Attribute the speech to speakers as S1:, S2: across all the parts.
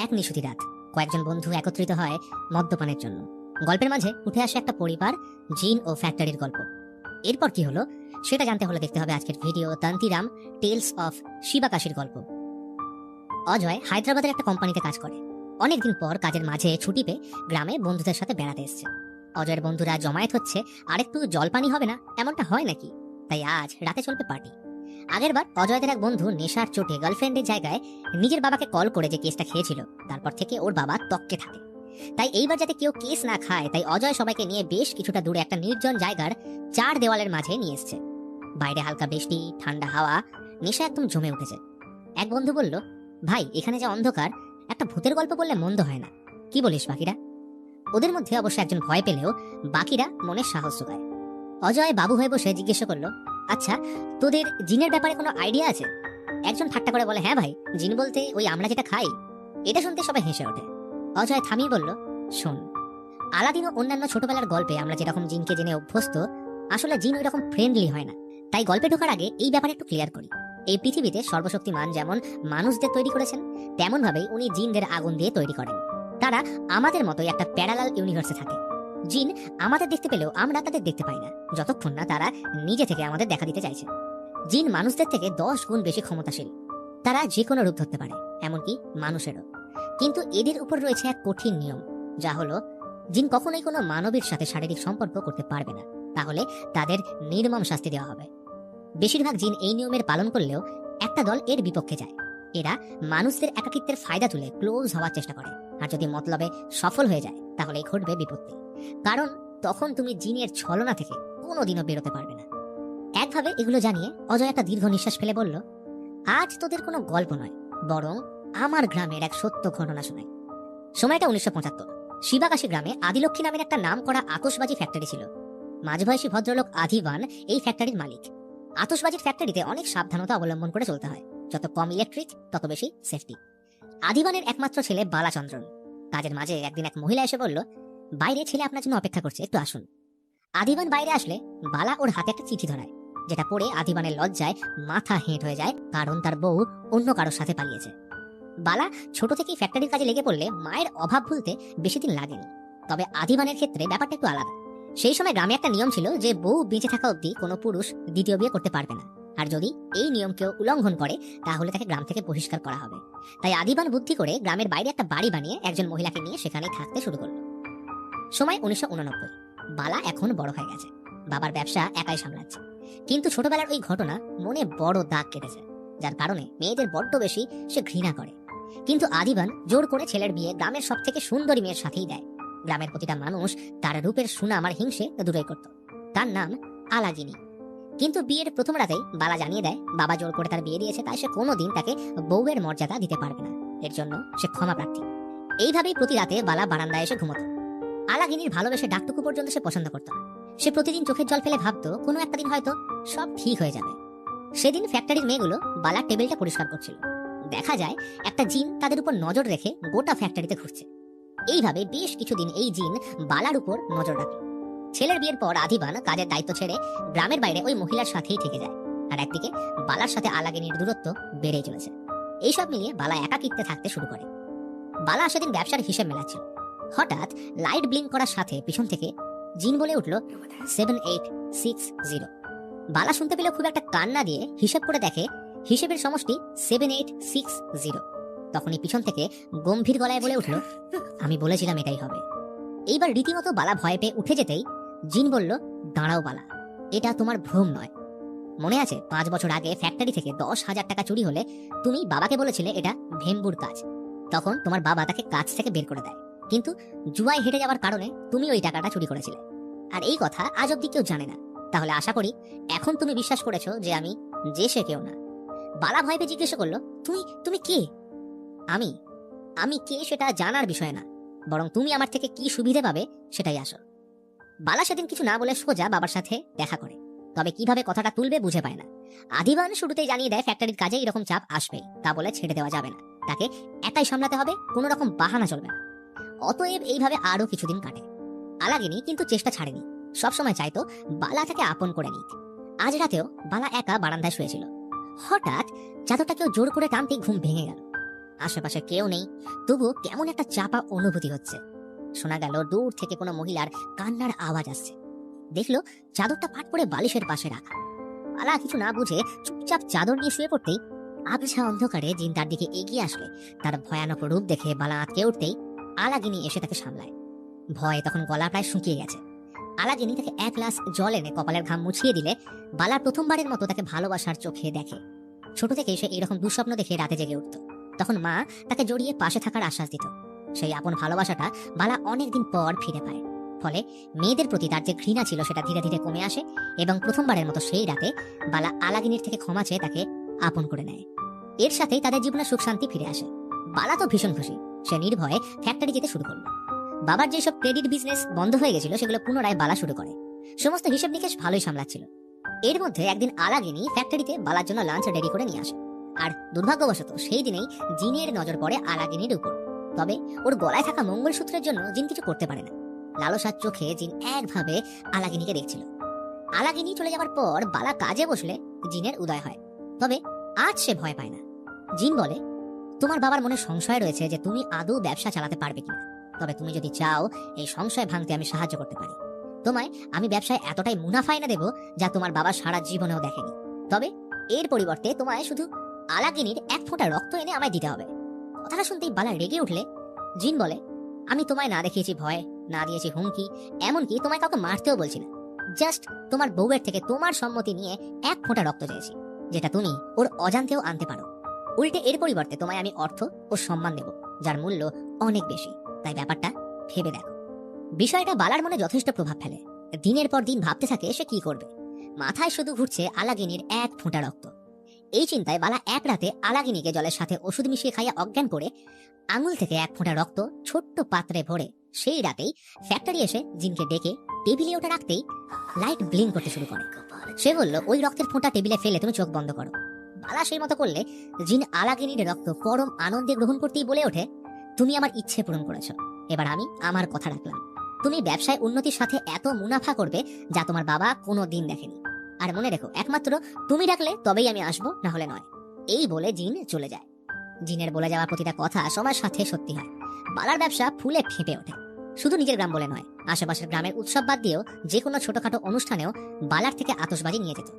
S1: এক নিশুতি রাত। কয়েকজন বন্ধু একত্রিত হয় মদ্যপানের জন্য। গল্পের মাঝে উঠে আসে একটা পরিবার, জিন ও ফ্যাক্টরির গল্প। এরপর কি হলো? সেটা জানতে হলে দেখতে হবে আজকের ভিডিও তান্তিরাম টেলস অফ শিবাকাশির গল্প। অজয় হায়দ্রাবাদের একটা কোম্পানিতে কাজ করে। অনেকদিন পর কাজের মাঝে ছুটি পেয়ে গ্রামে বন্ধুদের সাথে বেড়াতে এসেছে। অজয়ের বন্ধুরা জমায়েত হচ্ছে, আরেকটু জলপানি হবে না, এমনটা হয় নাকি? তাই আজ রাতে চলবে পার্টি। আগের বার অজয়দের এক বন্ধু নেশার চোটে গার্লফ্রেন্ডের জায়গায় নিজের বাবাকে কল করে যে কেসটা খেয়েছিল, তারপর থেকে ওর বাবা তককে থাকে। তাই এইবার যাতে কেউ কেস না খায়, তাই অজয় সবাইকে নিয়ে বেশ কিছুটা দূরে একটা নির্জন জায়গার চার দেওয়ালের মাঝে নিয়ে এসছে। বাইরে হালকা বৃষ্টি, ঠান্ডা হাওয়া, নেশা একদম জমে উঠেছে। এক বন্ধু বলল, ভাই, এখানে যে অন্ধকার, একটা ভূতের গল্প বললে মন্দ হয় না। কি বলিস বাকিরা? ওদের মধ্যে অবশ্য একজন ভয় পেলেও বাকিরা মনে সাহস যোগায়। অজয় বাবু হয়ে বসে জিজ্ঞেস করল আচ্ছা তোদের জিনের ব্যাপারে কোনো আইডিয়া আছে? একজন ঠাট্টা করে বলে হ্যাঁ ভাই, জিন বলতে ওই আমরা যেটা খাই, এটা শুনতে সবাই হেসে ওঠে। অজয় থামিয়ে বলল, শোন, আলাদিন ও অন্যান্য ছোটবেলার গল্পে আমরা যেরকম জিনকে জেনে অভ্যস্ত, আসলে জিন ওই রকম ফ্রেন্ডলি হয় না। তাই গল্পে ঢোকার আগে এই ব্যাপারে একটু ক্লিয়ার করি। এই পৃথিবীতে সর্বশক্তিমান যেমন মানুষদের তৈরি করেছেন তেমন ভাবেই উনি জিনদের আগুন দিয়ে তৈরি করেন। তারা আমাদের মতোই একটা প্যারালাল ইউনিভার্সে থাকে। জিন আমাদের দেখতে পেলেও আমরা তাদের দেখতে পাই না। যতক্ষণ না তারা নিজে থেকে আমাদের দেখা দিতে চাইছে। জিন মানুষদের থেকে দশ গুণ বেশি ক্ষমতাশীল। তারা যে কোনো রূপ ধরতে পারে, এমনকি মানুষেরও। কিন্তু এদের উপর রয়েছে এক কঠিন নিয়ম, যা হলো, জিন কখনোই কোনো মানবের সাথে শারীরিক সম্পর্ক করতে পারবে না। তাহলে তাদের নির্মম শাস্তি দেওয়া হবে। বেশিরভাগ জিন এই নিয়মের পালন করলেও একটা দল এর বিপক্ষে যায়। এরা মানুষদের একাকিত্বের ফায়দা তুলে ক্লোজ হওয়ার চেষ্টা করে। আর যদি মতলবে সফল হয়ে যায়, তাহলেই ঘটবে বিপত্তি। কারণ তখন তুমি জিনের ছলনা থেকে কোনোদিনও বেরোতে পারবে না। একভাবে এগুলো জানিয়ে অজয় একটা দীর্ঘ নিঃশ্বাস ফেলে বলল, আজ তোদের কোনো গল্প নয়, বরং আমার গ্রামের এক সত্য ঘটনা শোনাই। সময়টা উনিশশো পঁচাত্তর। শিবাকাশী গ্রামে আদিলক্ষ্মী নামের একটা নাম করা আতসবাজি ফ্যাক্টরি ছিল। মাঝবয়সী ভদ্রলোক আধিবান এই ফ্যাক্টরির মালিক। আতসবাজির ফ্যাক্টরিতে অনেক সাবধানতা অবলম্বন করে চলতে হয়। যত কম ইলেকট্রিক তত বেশি সেফটি আদিবানের একমাত্র ছেলে বালাচন্দ্রন। কাজের মাঝে একদিন এক মহিলা এসে বলল, বাইরে ছেলে আপনার জন্য অপেক্ষা করছে, একটু আসুন। আদিবান বাইরে আসলে বালা ওর হাতে একটা চিঠি ধরায়, যেটা পড়ে আদিবানের লজ্জায় মাথা হেঁট হয়ে যায়, কারণ তার বউ অন্য কারোর সাথে পালিয়েছে। বালা ছোট থেকেই ফ্যাক্টরির কাজে লেগে পড়লে মায়ের অভাব ভুলতে বেশি দিন লাগেনি। তবে আদিবানের ক্ষেত্রে ব্যাপারটা একটু আলাদা। সেই সময় গ্রামে একটা নিয়ম ছিল যে বউ বেঁচে থাকা অবধি কোনো পুরুষ দ্বিতীয় বিয়ে করতে পারবে না। আর যদি এই নিয়ম কেউ উল্লঙ্ঘন করে, তাহলে তাকে গ্রাম থেকে বহিষ্কার করা হবে। তাই আদিবান বুদ্ধি করে গ্রামের বাইরে একটা বাড়ি বানিয়ে একজন মহিলাকে নিয়ে সেখানেই থাকতে শুরু করল। সময় উনিশশো উননব্বই। বালা এখন বড় হয়ে গেছে। বাবার ব্যবসা একাই সামলাচ্ছে। কিন্তু ছোটবেলার ওই ঘটনা মনে বড় দাগ কেটেছে, যার কারণে মেয়েদের বড্ড বেশি সে ঘৃণা করে। কিন্তু আদিবান জোর করে ছেলের বিয়ে গ্রামের সব থেকে সুন্দরী মেয়ের সাথেই দেয়। গ্রামের প্রতিটা মানুষ তার রূপের সুনাম আর হিংসে দূরে করত। তার নাম আলাগিনী কিন্তু বিয়ের প্রথম রাতেই বালা জানিয়ে দেয়, বাবা জোর করে তার বিয়ে দিয়েছে, তাই সে কোনোদিন তাকে বউয়ের মর্যাদা দিতে পারবে না। এর জন্য সে ক্ষমা প্রার্থী। এইভাবেই প্রতি রাতে বালা বারান্দায় এসে ঘুমতো। আলাগিনীর ভালোবেসে ডাকটুকু পর্যন্ত সে পছন্দ করত না। সে প্রতিদিন চোখের জল ফেলে ভাবতো, কোনো একটা দিন হয়তো সব ঠিক হয়ে যাবে। সেদিন ফ্যাক্টরির মেয়েগুলো বালার টেবিলটা পরিষ্কার করছিল। দেখা যায়, একটা জিন তাদের উপর নজর রেখে গোটা ফ্যাক্টরিতে ঘুরছে। এইভাবে বেশ কিছুদিন এই জিন বালার উপর নজর রাখে। ছেলের বিয়ের পর আধিবান কাজের দায়িত্ব ছেড়ে গ্রামের বাইরে ওই মহিলার সাথেই থেকে যায়। আর একদিকে বালার সাথে আলাগিনীর দূরত্ব বেড়েই চলেছে। এইসব মিলিয়ে বালা একাকিত্বে থাকতে শুরু করে। বালা সেদিন ব্যবসার হিসেব মেলাচ্ছিল। হঠাৎ লাইট ব্লিঙ্ক করার সাথে পিছন থেকে জিন বলে উঠল, সেভেন এইট সিক্স জিরো। বালা শুনতে পেলে খুব একটা কান্না দিয়ে হিসেব করে দেখে হিসেবের সমষ্টি সেভেন এইট সিক্স জিরো। তখনই পিছন থেকে গম্ভীর গলায় বলে উঠল, আমি বলেছিলাম এটাই হবে। এইবার রীতিমতো বালা ভয় পেয়ে উঠে যেতেই জিন বলল, দাঁড়াও বালা, এটা তোমার ভ্রম নয়। মনে আছে, পাঁচ বছর আগে ফ্যাক্টরি থেকে দশ হাজার টাকা চুরি হলে তুমি বাবাকে বলেছিলে এটা ভেম্বুর কাজ। তখন তোমার বাবা তাকে কাজ থেকে বের করে দেয়। কিন্তু জুয়ায় হেঁটে যাওয়ার কারণে তুমি ওই টাকাটা চুরি করেছিলে। আর এই কথা আজ অব্দি কেউ জানে না। তাহলে আশা করি এখন তুমি বিশ্বাস করেছ যে আমি যে সে কেউ না। বালা ভয় পেয়ে জিজ্ঞেস করল, তুমি তুমি কে? আমি আমি কে সেটা জানার বিষয় না। বরং তুমি আমার থেকে কি সুবিধে পাবে সেটাই আসল। বালা সেদিন কিছু না বলে সোজা বাবার সাথে দেখা করে। তবে কীভাবে কথাটা তুলবে বুঝে পায় না। আদিবান শুরুতেই জানিয়ে দেয় ফ্যাক্টরির কাজে এরকম চাপ আসবেই, তা বলে ছেড়ে দেওয়া যাবে না। তাকে একাই সামলাতে হবে, কোনো রকম বাহানা চলবে না। অতএব এইভাবে আরও কিছুদিন কাটে। আলাগিনি কিন্তু চেষ্টা ছাড়েনি। সবসময় চাইতো বালা তাকে আপন করে নিক। আজ রাতেও বালা একা বারান্দায় শুয়েছিল। হঠাৎ চাদরটা কেউ জোর করে টানতে ঘুম ভেঙে গেল। আশেপাশে কেউ নেই। তবুও কেমন একটা চাপা অনুভূতি হচ্ছে। শোনা গেল দূর থেকে কোনো মহিলার কান্নার আওয়াজ আসছে। দেখল চাদরটা ফাট করে বালিশের পাশে রাখা। বালা কিছু না বুঝে চুপচাপ চাদর নিয়ে শুয়ে পড়তেই আবছা অন্ধকারে জিন তার দিকে এগিয়ে আসলে। তার ভয়ানক রূপ দেখে বালা আটকে উঠতেই আলাগিনি এসে তাকে সামলায়। ভয়ে তখন গলা প্রায় শুকিয়ে গেছে। আলাগিনি তাকে এক গ্লাস জল এনে কপালের ঘাম মুছিয়ে দিলে বালা প্রথমবারের মতো তাকে ভালোবাসার চোখে দেখে। ছোট থেকে সে এরকম দুঃস্বপ্ন দেখে রাতে জেগে উঠত। তখন মা তাকে জড়িয়ে পাশে থাকার আশ্বাস দিত। সেই আপন ভালোবাসাটা বালা অনেকদিন পর ফিরে পায়। ফলে মেয়েদের প্রতি তার যে ঘৃণা ছিল সেটা ধীরে ধীরে কমে আসে এবং প্রথমবারের মতো সেই রাতে বালা আলাগিনীর থেকে ক্ষমা চেয়ে তাকে আপন করে নেয়। এর সাথেই তাদের জীবনে সুখ শান্তি ফিরে আসে। বালা তো ভীষণ খুশি। সে নির্ভয়ে ফ্যাক্টরি যেতে শুরু করল। বাবার যেসব ক্রেডিট বিজনেস বন্ধ হয়ে গেছিল সেগুলো পুনরায় বালা শুরু করে। সমস্ত হিসেব নিকেশ ভালোই সামলাচ্ছিল। এর মধ্যে একদিন আলাগিনী ফ্যাক্টরিতে বালার জন্য লাঞ্চ রেডি করে নিয়ে আসে। আর দুর্ভাগ্যবশত সেই দিনেই জিনের নজর পড়ে আলাগিনীর উপর। তবে ওর গলায় থাকা মঙ্গলসূত্রের জন্য জিন কিছু করতে পারে না। লালসার চোখে জিন একভাবে আলাগিনীকে দেখছিল। আলাগিনী চলে যাওয়ার পর বালা কাজে বসলে জিনের উদয় হয়। তবে আজ সে ভয় পায় না। জিন বলে, তোমার বাবার মনে সংশয় রয়েছে যে তুমি আদৌ ব্যবসা চালাতে পারবে কিনা। তবে তুমি যদি চাও, এই সংশয় ভাঙতে আমি সাহায্য করতে পারি। তোমায় আমি ব্যবসায় এতটাই মুনাফা এনে দেবো যা তোমার বাবা সারা জীবনেও দেখেনি। তবে এর পরিবর্তে তোমায় শুধু আলাগিনীর এক ফোঁটা রক্ত এনে আমায় দিতে হবে। কথাটা শুনতেই বালা রেগে উঠলে। জিন বলে, আমি তোমায় না দেখিয়েছি ভয়, না দিয়েছি হুমকি, এমনকি তোমায় কাউকে মারতেও বলছি না। জাস্ট তোমার বউয়ের থেকে তোমার সম্মতি নিয়ে এক ফোঁটা রক্ত চেয়েছি, যেটা তুমি ওর অজান্তেও আনতে পারো। উল্টে এর পরিবর্তে তোমায় আমি অর্থ ও সম্মান দেব, যার মূল্য অনেক বেশি। তাই ব্যাপারটা ভেবে দেখো। বিষয়টা বালার মনে যথেষ্ট প্রভাব ফেলে। দিনের পর দিন ভাবতে থাকে সে কি করবে। মাথায় শুধু ঘুরছে আলাগিনীর এক ফোঁটা রক্ত। এই চিন্তায় বালা এক রাতে আলাগিনীকে জলের সাথে ওষুধ মিশিয়ে খাইয়া অজ্ঞান করে আঙুল থেকে এক ফোঁটা রক্ত ছোট্ট পাত্রে ভরে সেই রাতেই ফ্যাক্টরি এসে জিনকে ডেকে টেবিলে ওটা রাখতেই লাইট ব্লিং করতে শুরু করে। সে বলল, ওই রক্তের ফোঁটা টেবিলে ফেলে তুমি চোখ বন্ধ করো। বালা সেই মতো করলে জিন আলাগিনীর রক্ত পরম আনন্দে গ্রহণ করতেই বলে ওঠে, তুমি আমার ইচ্ছে পূরণ করেছ। এবার আমি আমার কথা রাখলাম। তুমি ব্যবসায় উন্নতির সাথে এত মুনাফা করবে যা তোমার বাবা কোনো দিন দেখেনি। আর মনে রেখো, একমাত্র তুমি ডাকলে তবেই আমি আসব না হলে নয়। এই বলে জিন চলে যায়। জিনের বলে যাওয়া প্রতিটা কথা সময়ের সাথে সত্যি হয়। বালার ব্যবসা ফুলে ফেঁপে ওঠে। শুধু নিজের গ্রাম বলে নয়, আশেপাশের গ্রামের উৎসব বাদ দিয়েও যে কোনো ছোটখাটো অনুষ্ঠানেও বালার থেকে আতসবাজি নিয়ে যেত।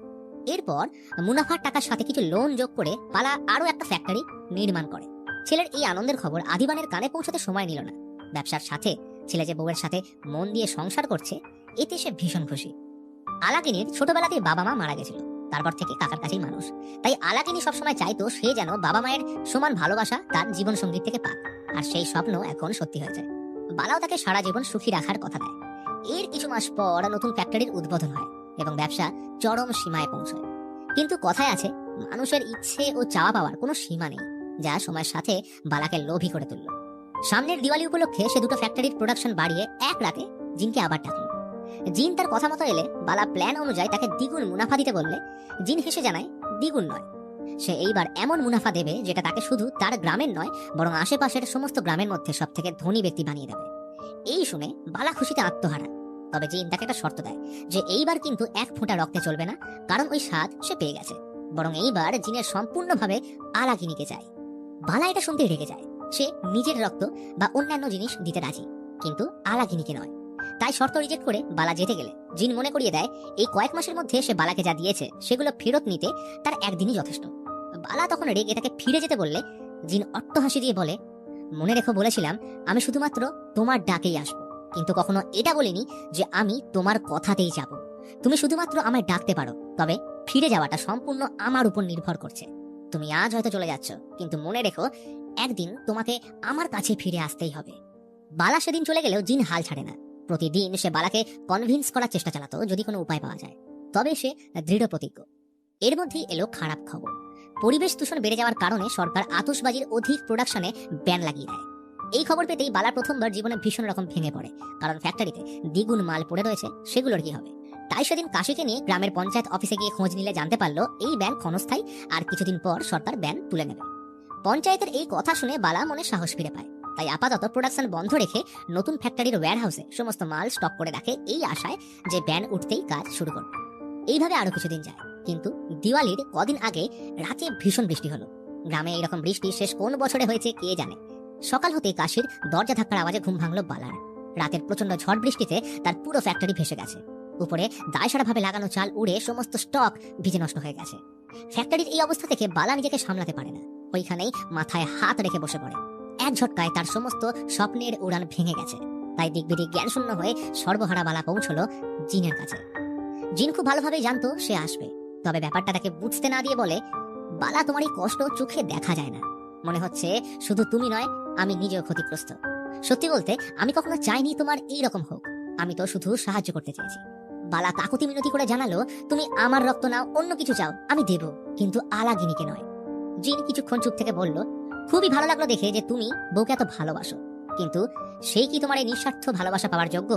S1: এরপর মুনাফার টাকার সাথে কিছু লোন যোগ করে বালা আরও একটা ফ্যাক্টরি নির্মাণ করে। ছেলের এই আনন্দের খবর আদিবানের কানে পৌঁছাতে সময় নিল না। ব্যবসার সাথে, ছেলে যে বউয়ের সাথে মন দিয়ে সংসার করছে, এতে সে ভীষণ খুশি। আলাকিনীর ছোটবেলাতেই বাবা মা মারা গেছিল। তারপর থেকে কাকার কাছেই মানুষ। তাই আলাকিনী সবসময় চাইতো সে যেন বাবা মায়ের সমান ভালোবাসা তার জীবন সংগীত থেকে পাক। আর সেই স্বপ্ন এখন সত্যি হয়ে যায়। বালাও তাকে সারা জীবন সুখী রাখার কথা দেয়। এর কিছু মাস পর নতুন ফ্যাক্টরির উদ্বোধন হয় এবং ব্যবসা চরম সীমায় পৌঁছয়। কিন্তু কথায় আছে, মানুষের ইচ্ছে ও চাওয়া পাওয়ার কোনো সীমা নেই, যা সময়ের সাথে বালাকে লোভী করে তুলল। সামনের দিওয়ালি উপলক্ষে সে দুটো ফ্যাক্টরির প্রোডাকশন বাড়িয়ে এক রাতে জিনকে আবার ডাকলো। জিন তার কথা মতো এলে, বালা প্ল্যান অনুযায়ী তাকে দ্বিগুণ মুনাফা দিতে বললে, জিন হেসে জানায়, দ্বিগুণ নয়। সে এইবার এমন মুনাফা দেবে যেটা তাকে শুধু তার গ্রামের নয়, বরং আশেপাশের সমস্ত গ্রামের মধ্যে সব থেকে ধনী ব্যক্তি বানিয়ে দেবে। এই শুনে বালা খুশিতে আত্মহারা। তবে জিন তাকে একটা শর্ত দেয় যে এইবার কিন্তু এক ফোঁটা রক্তে চলবে না, কারণ ওই স্বাদ সে পেয়ে গেছে। বরং এইবার জিনের সম্পূর্ণভাবে আলাগিনীকে চায়। বালা এটা শুনতে রেগে যায়। সে নিজের রক্ত বা অন্যান্য জিনিস দিতে রাজি, কিন্তু আলাগিনীকে নয়। তাই শর্ত রিজেক্ট করে বালা যেতে গেলে। জিন মনে করিয়ে দেয়, এই কয়েক মাসের মধ্যে সে বালাকে যা দিয়েছে, সেগুলো ফেরত নিতে তার একদিনই যথেষ্ট। বালা তখন রেগে তাকে ফিরে যেতে বললে, জিন অট্টহাসি দিয়ে বলে, মনে রেখো বলেছিলাম, আমি শুধুমাত্র তোমার ডাকেই আসব। কিন্তু কখনো এটা বলিনি যে আমি তোমার কথাতেই যাব। তুমি শুধুমাত্র আমায় ডাকতে পারো, তবে ফিরে যাওয়াটা সম্পূর্ণ আমার উপর নির্ভর করছে। তুমি আজ হয়তো চলে যাচ্ছ, কিন্তু মনে রেখো, একদিন তোমাকে আমার কাছে ফিরে আসতেই হবে। বালা সেদিন চলে গেলেও জিন হাল ছাড়ে না। প্রতিদিন সে বালাকে কনভিন্স করার চেষ্টা চালাতো যদি কোনো উপায় পাওয়া যায়। তবে সে দৃঢ় প্রতিজ্ঞ এর মধ্যে এলো খারাপ খবর। পরিবেশ দূষণ বেড়ে যাওয়ার কারণে সরকার আতশবাজির অধিক প্রোডাকশনে ব্যান লাগিয়ে দেয়। এই খবর পেতেই বালা প্রথমবার জীবনে ভীষণ রকম ভেঙে পড়ে। কারণ ফ্যাক্টরিতে দ্বিগুণ মাল পড়ে রয়েছে, সেগুলোর কি হবে? তাই সেদিন কাশিকে নিয়ে গ্রামের পঞ্চায়েত অফিসে গিয়ে খোঁজ নিলে জানতে পারল এই ব্যান ক্ষণস্থায়ী আর কিছুদিন পর সরকার ব্যান তুলে নেবে। পঞ্চায়েতের এই কথা শুনে বালা মনে সাহস ফিরে পায়। তাই আপাতত প্রোডাকশন বন্ধ রেখে নতুন ফ্যাক্টরির ওয়্যার হাউসে সমস্ত মাল স্টক করে রাখে এই আশায় যে ব্যান উঠতেই কাজ শুরু করবে। এইভাবে আরও কিছুদিন যায়। কিন্তু দিওয়ালির কদিন আগে রাতে ভীষণ বৃষ্টি হলো। গ্রামে এরকম বৃষ্টি শেষ কোন বছরে হয়েছে কে জানে? সকাল হতেই কাশির দরজা ধাক্কার আওয়াজে ঘুম ভাঙলো বালার। রাতের প্রচণ্ড ঝড় বৃষ্টিতে তার পুরো ফ্যাক্টরি ভেসে গেছে। উপরে দায়সারাভাবে লাগানো চাল উড়ে সমস্ত স্টক ভিজে নষ্ট হয়ে গেছে। ফ্যাক্টরির এই অবস্থা থেকে বালা নিজেকে সামলাতে পারে না। ওইখানেই মাথায় হাত রেখে বসে পড়ে। এক ঝটকায় তার সমস্ত স্বপ্নের উড়ান ভেঙে গেছে। তাই দিকবিদিক জ্ঞান শূন্য হয়ে সর্বহারা বালা পৌঁছলো জিনের কাছে। জিন খুব ভালোভাবেই জানতো সে আসবে। তবে ব্যাপারটা তাকে বুঝতে না দিয়ে বলে, বালা তোমার এই কষ্ট চোখে দেখা যায় না। মনে হচ্ছে শুধু তুমি নয়, আমি নিজেও ক্ষতিগ্রস্ত। সত্যি বলতে, আমি কখনো চাইনি তোমার এই রকম হোক। আমি তো শুধু সাহায্য করতে চেয়েছি। বালা কাকুতি মিনতি করে জানালো, তুমি আমার রক্ত নাও, অন্য কিছু চাও, আমি দেব। কিন্তু আলাগিনীকে নয়। জিন কিছুক্ষণ চুপ থেকে বলল খুবই ভালো লাগল দেখে যে তুমি বউকে এত ভালোবাসো। কিন্তু সেই কি তোমার এই নিঃস্বার্থ ভালোবাসা পাওয়ার যোগ্য?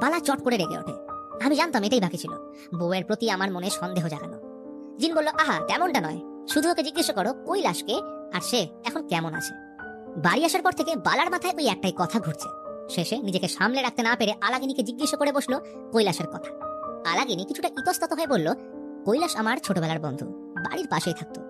S1: বালা চট করে রেগে ওঠে। আমি জানতাম এটাই বাকি ছিল। বউয়ের প্রতি আমার মনে সন্দেহ জাগানো জিন বলল, আহা, তেমনটা নয়। শুধু ওকে জিজ্ঞেস করো কৈলাসকে আর সে এখন কেমন আছে? বাড়ি আসার পর থেকে বালার মাথায় ওই একটাই কথা ঘুরছে। শেষে নিজেকে সামলে রাখতে না পেরে আলাগিনীকে জিজ্ঞেস করে বসল কৈলাসের কথা। আলাগিনী কিছুটা ইতস্তত হয়ে বলল, কৈলাস আমার ছোটবেলার বন্ধু। বাড়ির পাশেই থাকতো।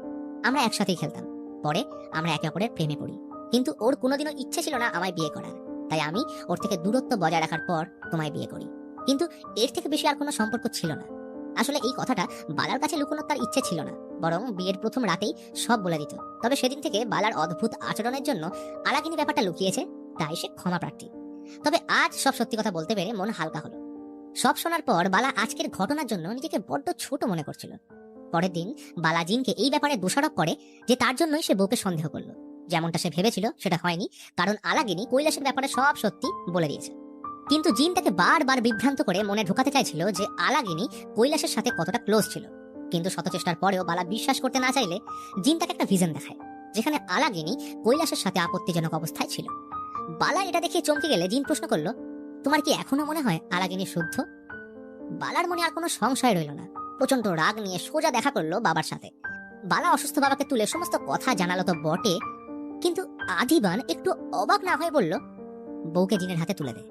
S1: আমরা একসাথেই খেলতাম। পরে আমরা একে অপরের প্রেমে পড়ি। কিন্তু ওর কোনোদিনও ইচ্ছে ছিল না আমায় বিয়ে করার। তাই আমি ওর থেকে দূরত্ব বজায় রাখার পর তোমায় বিয়ে করি। কিন্তু এর থেকে বেশি আর কোনো সম্পর্ক ছিল না। আসলে এই কথাটা বালার কাছে লুকোনোর তার ইচ্ছে ছিল না। বরং বিয়ের প্রথম রাতেই সব বলে দিত। তবে সেদিন থেকে বালার অদ্ভুত আচরণের জন্য আলাগিনী ব্যাপারটা লুকিয়েছে, তাই সে ক্ষমা প্রার্থী। তবে আজ সব সত্যি কথা বলতে পেরে মন হালকা হলো। সব শোনার পর বালা আজকের ঘটনার জন্য নিজেকে বড্ড ছোট মনে করছিল। পরের দিন বালা জিনকে এই ব্যাপারে দোষারোপ করে যে তার জন্যই সে বউকে সন্দেহ করল। যেমনটা সে ভেবেছিল, সেটা হয়নি, কারণ আলাগিনী কৈলাসের ব্যাপারে সব সত্যি বলে দিয়েছে। কিন্তু জিন তাকে বারবার বিভ্রান্ত করে মনে ঢোকাতে চাইছিল যে আলাগিনী কৈলাসের সাথে কতটা ক্লোজ ছিল। কিন্তু শত চেষ্টার পরেও বালা বিশ্বাস করতে না চাইলে জিন তাকে একটা ভিজন দেখায়, যেখানে আলাগিনী কৈলাসের সাথে আপত্তিজনক অবস্থায় ছিল। বালা এটা দেখে চমকে গেলে জিন প্রশ্ন করল, তোমার কি এখনও মনে হয় আলাগিনী শুদ্ধ? বালার মনে আর কোনো সংশয় রইল না। প্রচণ্ড রাগ নিয়ে সোজা দেখা করল বাবার সাথে। বালা অসুস্থ বাবাকে তুলে সমস্ত কথা জানালো তো বটে, কিন্তু আদিবান একটু অবাক না হয়ে বলল, বউকে জিনের হাতে তুলে দে।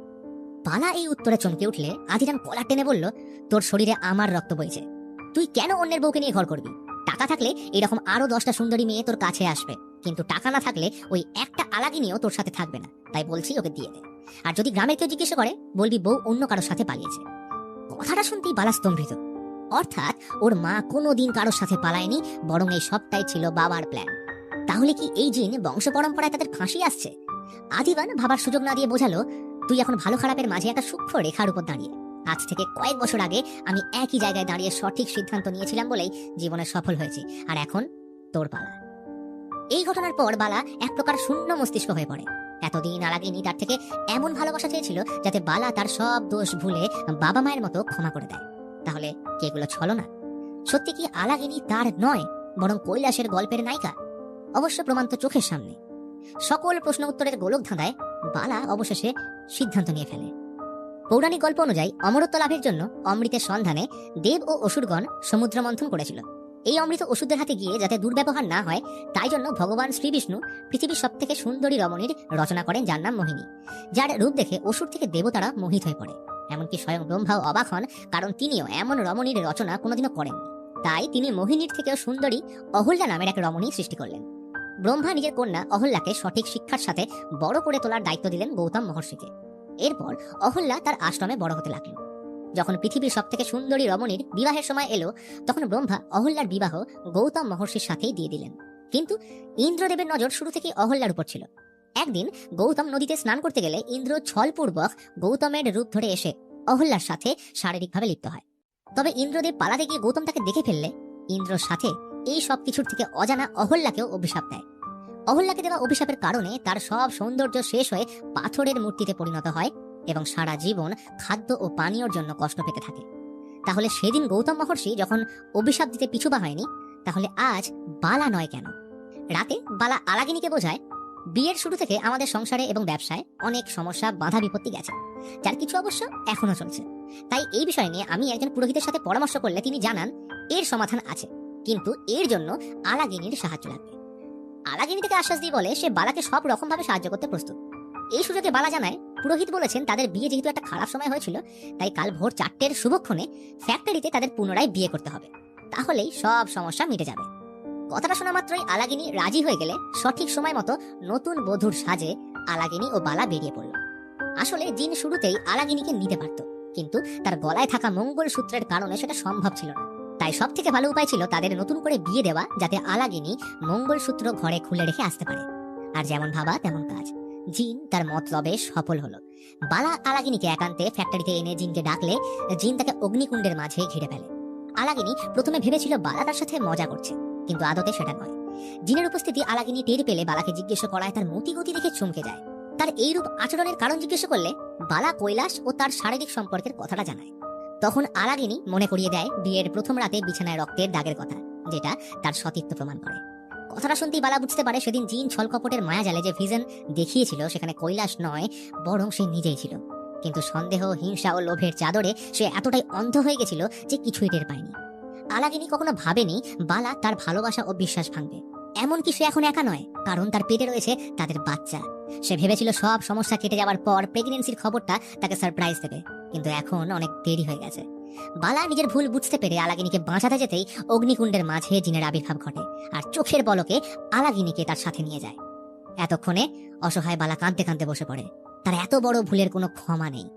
S1: বালা এই উত্তরে চমকে উঠলে আদিরান কলার টেনে বলল, তোর শরীরে আমার রক্ত বইছে। তুই কেন অন্যের বউকে নিয়ে ঘর করবি? টাকা থাকলে এরকম আরও দশটা সুন্দরী মেয়ে তোর কাছে আসবে, কিন্তু টাকা না থাকলে ওই একটা আলাগিনীও তোর সাথে থাকবে না। তাই বলছি ওকে দিয়ে দে। আর যদি গ্রামের কেউ জিজ্ঞেস করে, বলবি বউ অন্য কারোর সাথে পালিয়েছে। কথাটা শুনতেই বালা স্তম্ভিত। অর্থাৎ ওর মা কোনোদিন কারোর সাথে পালায়নি, বরং এই সবটাই ছিল বাবার প্ল্যান তাহলে কি এই জিন বংশ পরম্পরায় তাদের ফাঁসি আসছে? আদিবান ভাবার সুযোগ না দিয়ে বোঝালো, তুই এখন ভালো খারাপের মাঝে একটা সূক্ষ্ম রেখার উপর দাঁড়িয়ে। আজ থেকে কয়েক বছর আগে আমি একই জায়গায় দাঁড়িয়ে সঠিক সিদ্ধান্ত নিয়েছিলাম বলেই জীবনে সফল হয়েছি, আর এখন তোর পালা। এই ঘটনার পর বালা এক প্রকার শূন্য মস্তিষ্ক হয়ে পড়ে। এতদিন আলাগিনী তার থেকে এমন ভালোবাসা চেয়েছিল যাতে বালা তার সব দোষ ভুলে বাবা মায়ের মতো ক্ষমা করে দেয়। তাহলে কি এগুলো ছলো না সত্যি কি আলাগিনী তার নয়, বরং কৈলাসের গল্পের নায়িকা? অবশ্য প্রমাণ তো চোখের সামনে। সকল প্রশ্ন উত্তরের গোলক ধাঁধায় বালা অবশেষে সিদ্ধান্ত নিয়ে ফেলে। পৌরাণিক গল্প অনুযায়ী অমরত্ব লাভের জন্য অমৃতের সন্ধানে দেব ও অসুরগণ সমুদ্র মন্থন করেছিল। এই অমৃত ওষুধের হাতে গিয়ে যাতে দুর্ব্যবহার না হয়, তাই জন্য ভগবান শ্রীবিষ্ণু পৃথিবীর সব থেকে সুন্দরী রমণীর রচনা করেন যার নাম মোহিনী, যার রূপ দেখে অসুর থেকে দেবতারা মোহিত হয়ে পড়ে। এমনকি স্বয়ং ব্রহ্মাও অবাক হন, কারণ তিনিও এমন রমণীর রচনা কোনোদিনও করেননি। তাই তিনি মোহিনীর থেকেও সুন্দরী অহল্যা নামের এক রমণী সৃষ্টি করলেন। ব্রহ্মা নিজের কন্যা অহল্যাকে সঠিক শিক্ষার সাথে বড় করে তোলার দায়িত্ব দিলেন গৌতম মহর্ষিকে। এরপর অহল্যা তার আশ্রমে বড় হতে লাগল যখন পৃথিবীর সব থেকে সুন্দরী রমণীর বিবাহের সময় এলো, তখন ব্রহ্মা অহল্যার বিবাহ গৌতম মহর্ষির সাথেই দিয়ে দিলেন। কিন্তু ইন্দ্রদেবের নজর শুরু থেকেই অহল্যার উপর ছিল। একদিন গৌতম নদীতে স্নান করতে গেলে ইন্দ্র ছলপূর্বক গৌতমের রূপ ধরে এসে অহল্যার সাথে শারীরিকভাবে লিপ্ত হয়। তবে ইন্দ্রদেব পালাতে গিয়ে গৌতম তাকে দেখে ফেললে, ইন্দ্রর সাথে এই সব কিছুর থেকে অজানা অহল্যাকেও অভিশাপ দেয়। অহল্যাকে দেওয়া অভিশাপের কারণে তার সব সৌন্দর্য শেষ হয়ে পাথরের মূর্তিতে পরিণত হয় এবং সারা জীবন খাদ্য ও পানীয়র জন্য কষ্ট পেতে থাকে। তাহলে সেদিন গৌতম মহর্ষি যখন অভিশাপ দিতে পিছুবা হয়নি, তাহলে আজ বালা নয় কেন? রাতে বালা আলাগিনীকে বোঝায় বিয়ের শুরু থেকে আমাদের সংসারে এবং ব্যবসায় অনেক সমস্যা, বাধা, বিপত্তি গেছে। যার কিছু অবশ্য এখনও চলছে। তাই এই বিষয় নিয়ে আমি একজন পুরোহিতের সাথে পরামর্শ করলে তিনি জানান, এর সমাধান আছে, কিন্তু এর জন্য আলাগিনীর সাহায্য লাগবে। আলাগিনী থেকে আশ্বাস দিয়ে বলে, সে বালাকে সব রকম ভাবে সাহায্য করতে প্রস্তুত। এই সুযোগে বালা জানায়, পুরোহিত বলেছেন, তাদের বিয়ে যেহেতু একটা খারাপ সময় হয়েছিল, তাই কাল ভোর চারটের শুভক্ষণে ফ্যাক্টরিতে তাদের পুনরায় বিয়ে করতে হবে। তাহলেই সব সমস্যা মিটে যাবে। কথাটা শোনা মাত্রই আলাগিনী রাজি হয়ে গেলে সঠিক সময় মতো নতুন বধূর সাজে আলাগিনী ও বালা বেরিয়ে পড়ল। আসলে জিন শুরুতেই আলাগিনীকে নিতে পারত, কিন্তু তার গলায় থাকা মঙ্গল সূত্রের কারণে সেটা সম্ভব ছিল না। তাই সব থেকে ভালো উপায় ছিল তাদের নতুন করে বিয়ে দেওয়া যাতে আলাগিনী মঙ্গল সূত্র ঘরে খুলে রেখে আসতে পারে। আর যেমন ভাবা, তেমন কাজ। জিন তার মতলবে সফল হলো। বালা আলাগিনীকে একান্তে ফ্যাক্টরিতে এনে জিনকে ডাকলে জিন তাকে অগ্নিকুণ্ডের মাঝে ঘিরে ফেলে। আলাগিনী প্রথমে ভেবেছিল বালা তার সাথে মজা করছে। কিন্তু আদতে সেটা নয়। জিনের উপস্থিতি আলাগিনী টের পেলে বালাকে জিজ্ঞেস করায় তার মতিগতি দেখে চমকে যায়। তার এইরূপ আচরণের কারণ জিজ্ঞেস করলে বালা কৈলাস ও তার শারীরিক সম্পর্কের কথাটা জানায়। তখন আলাগিনী মনে করিয়ে দেয় বিয়ের প্রথম রাতে বিছানায় রক্তের দাগের কথা, যেটা তার সতীত্ব প্রমাণ করে। কথাটা শুনতেই বালা বুঝতে পারে সেদিন জিন ছলকপটের মায়া জালে যে ভিজন দেখিয়েছিল সেখানে কৈলাস নয়, বরং সে নিজেই ছিল। কিন্তু সন্দেহ, হিংসা ও লোভের চাদরে সে এতটাই অন্ধ হয়ে গেছিল যে কিছুই টের পায়নি। আলাগিনী কখনো ভাবেনি বালা তার ভালোবাসা ও বিশ্বাস ভাঙবে। এমনকি সে এখন একা নয়, কারণ তার পেটে রয়েছে তাদের বাচ্চা। সে ভেবেছিল সব সমস্যা কেটে যাওয়ার পর প্রেগনেন্সির খবরটা তাকে সারপ্রাইজ দেবে, কিন্তু এখন অনেক দেরি হয়ে গেছে। বালা নিজের ভুল বুঝতে পেরে আলাগিনীকে বাঁচাতে যেতেই অগ্নিকুণ্ডের মাঝে জিনের আবির্ভাব ঘটে, আর চোখের বলকে আলাগিনীকে তার সাথে নিয়ে যায়। এতক্ষণে অসহায় বালা কাঁদতে কাঁদতে বসে পড়ে। তার এত বড় ভুলের কোনো ক্ষমা নেই।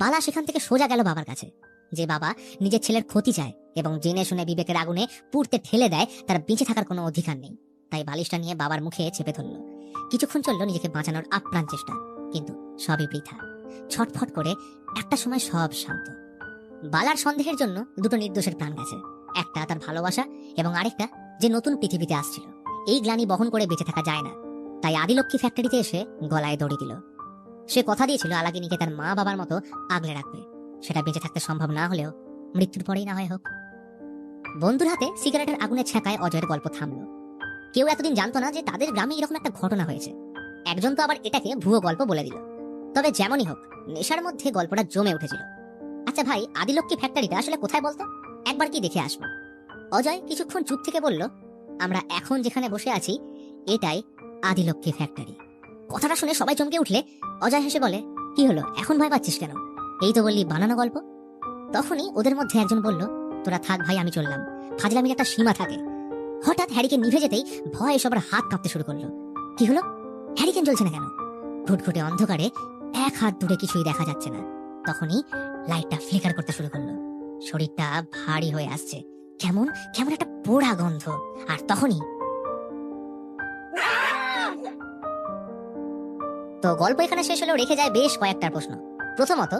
S1: বালা সেখান থেকে সোজা গেল বাবার কাছে। যে বাবা নিজের ছেলের ক্ষতি চায় এবং জেনে শুনে বিবেকের আগুনে পুড়তে ঠেলে দেয়, তার বেঁচে থাকার কোনো অধিকার নেই। তাই বালিশটা নিয়ে বাবার মুখে চেপে ধরল। কিছুক্ষণ চলল নিজেকে বাঁচানোর আপ্রাণ চেষ্টা, কিন্তু সবই বৃথা। ছটফট করে একটা সময় সব শান্ত। বালার সন্দেহের জন্য দুটো নির্দোষের প্রাণ গেছে। একটা তার ভালোবাসা এবং আরেকটা যে নতুন পৃথিবীতে আসছিল। এই গ্লানি বহন করে বেঁচে থাকা যায় না। তাই আদিলক্ষ্মী ফ্যাক্টরিতে এসে গলায় দড়ি দিল। সে কথা দিয়েছিল আলাগিনীকে তার মা বাবার মতো আগলে রাখবে সেটা বেঁচে থাকতে সম্ভব না হলেও মৃত্যুর পরেই না হয় হোক। বন্ধুর হাতে সিগারেটের আগুনে ছ্যাঁকায় অজয়ের গল্প থামলো। কেউ এতদিন জানতো না যে তাদের গ্রামে এরকম একটা ঘটনা হয়েছে। একজন তো আবার এটাকে ভুয়ো গল্প বলে দিল। তবে যেমনই হোক, নেশার মধ্যে গল্পটা জমে উঠেছিল। আচ্ছা ভাই, আদিলক্ষ্মী ফ্যাক্টরিটা আসলে কোথায় বলতো? একবার কি দেখে আসব। অজয় কিছুক্ষণ চুপ থেকে বলল, আমরা এখন যেখানে বসে আছি, এটাই আদিলক্ষ্মী ফ্যাক্টরি। কথাটা শুনে সবাই চমকে উঠলে অজয় হেসে বলে, কি হলো? এখন ভয় পাচ্ছিস কেন? এই তো বললি বানানো গল্প? তখনই ওদের মধ্যে একজন বলল তোরা থাক ভাই, আমি চললাম। ফাজলামির একটা সীমা থাকে। হঠাৎ হ্যারিকেন নিভে যেতেই ভয়ে সবার হাত কাঁপতে শুরু করল। কি হলো? হ্যারিকেন জ্বলছে না কেন? ঘুটঘুটে অন্ধকারে এক হাত দূরে কিছুই দেখা যাচ্ছে না। তখনই লাইটটা ফ্লিকার করতে শুরু করল। শরীরটা ভারী হয়ে আসছে। কেমন? কেমন একটা পোড়া গন্ধ। আর তখনই তো গল্প এখানে শেষ হলেও রেখে যায় বেশ কয়েকটা প্রশ্ন। প্রথমত,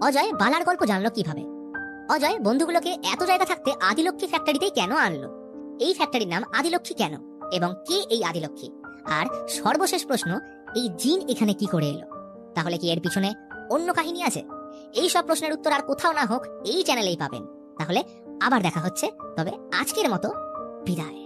S1: অজয় বালার গল্প জানলো কীভাবে? অজয় বন্ধুগুলোকে এত জায়গা থাকতে আদিলক্ষ্মী ফ্যাক্টরিতেই কেন আনলো? এই ফ্যাক্টরির নাম আদিলক্ষ্মী কেন? এবং কে এই আদিলক্ষ্মী? আর সর্বশেষ প্রশ্ন, এই জিন এখানে কি করে এলো? তাহলে কি এর পিছনে অন্য কাহিনী আছে? এই সব প্রশ্নের উত্তর আর কোথাও না হোক এই চ্যানেলেই পাবেন। তাহলে আবার দেখা হচ্ছে, তবে আজকের মতো বিদায়।